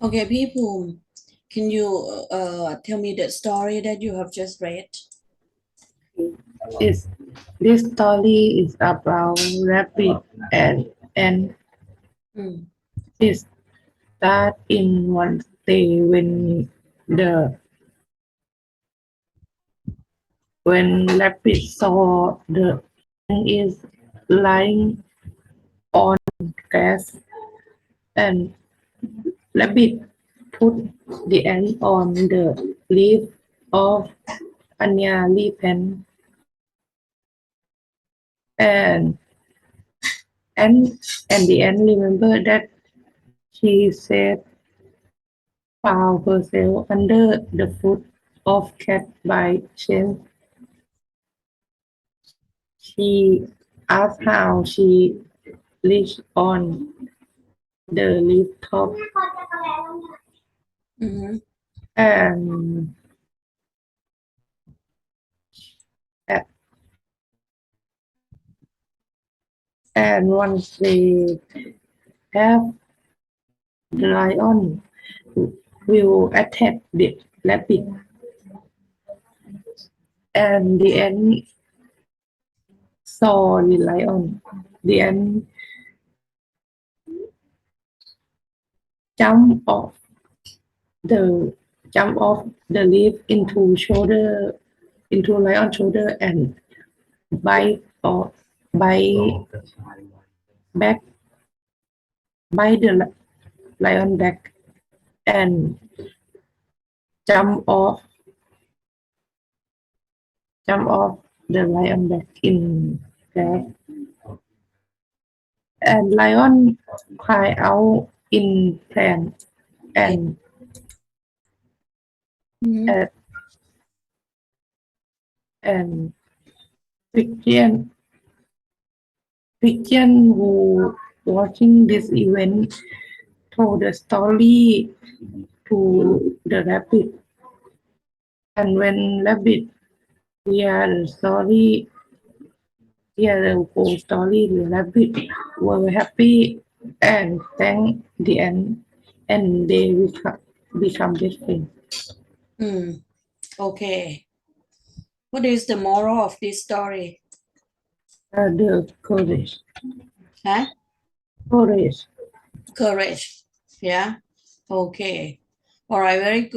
Okay, People, can you uh, tell me the story that you have just read? It's, this story is about rabbit and and Mm. that in one day when the when rabbit saw the thing is lying on grass and rabbit put the end on the leaf of anya leaf and and and the end remember that she said found herself under the foot of cat by chance. She asked how she reached on the leaf top อือฮึ and and once they have the lion will attack the rabbit and the ant saw the lion the ant jump off the jump off the leaf into shoulder into lion shoulder and bite or bite back bite the lion back and jump off jump off the lion back in grass and lion cry out implant and mm-hmm. uh, and Vivian, Vivian who watching this event told the story to the rabbit and when rabbit hear the story hear the whole story the rabbit were happy and thank the end and they become become different mm. okay. What is the moral of this story? Uh, the courage. Huh? Courage. Courage. Yeah? Okay. All right very good.